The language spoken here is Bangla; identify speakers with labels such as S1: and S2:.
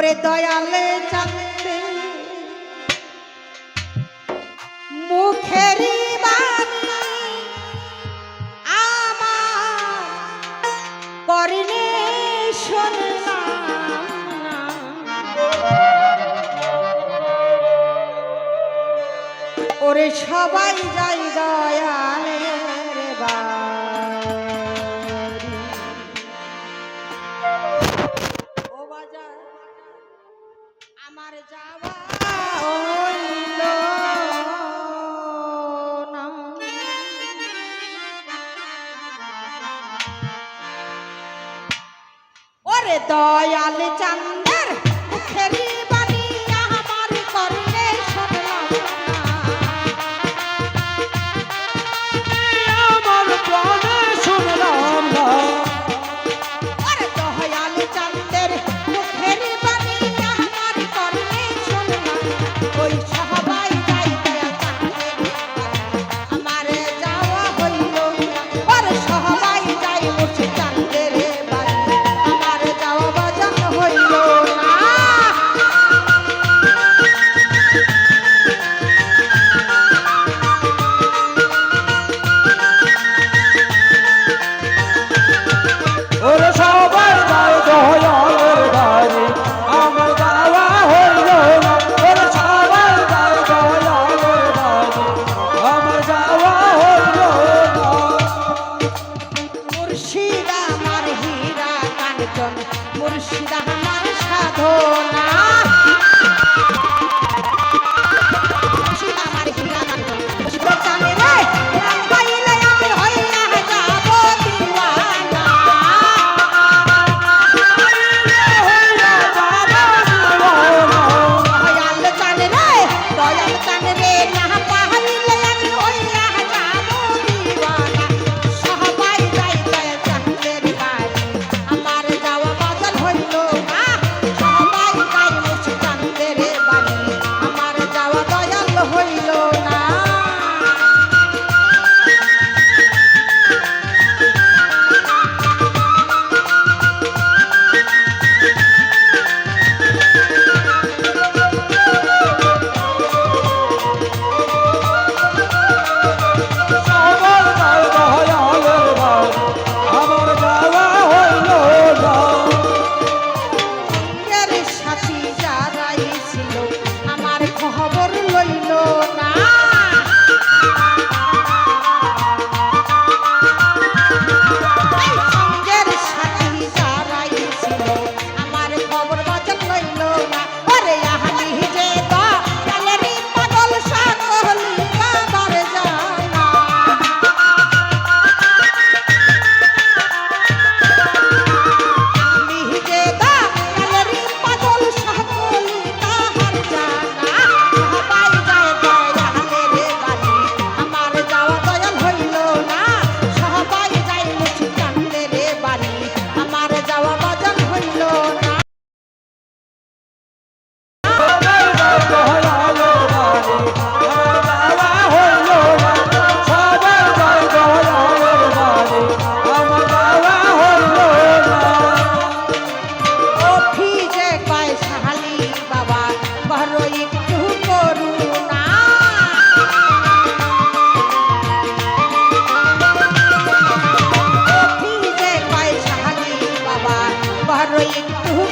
S1: ওরে দয়ালে চাঁদে মুখেরি বাণী আমার করিনে ওরে সবাই যাই দয়ালে দয়াল চান্দের মুখেরি Yeah. Oh.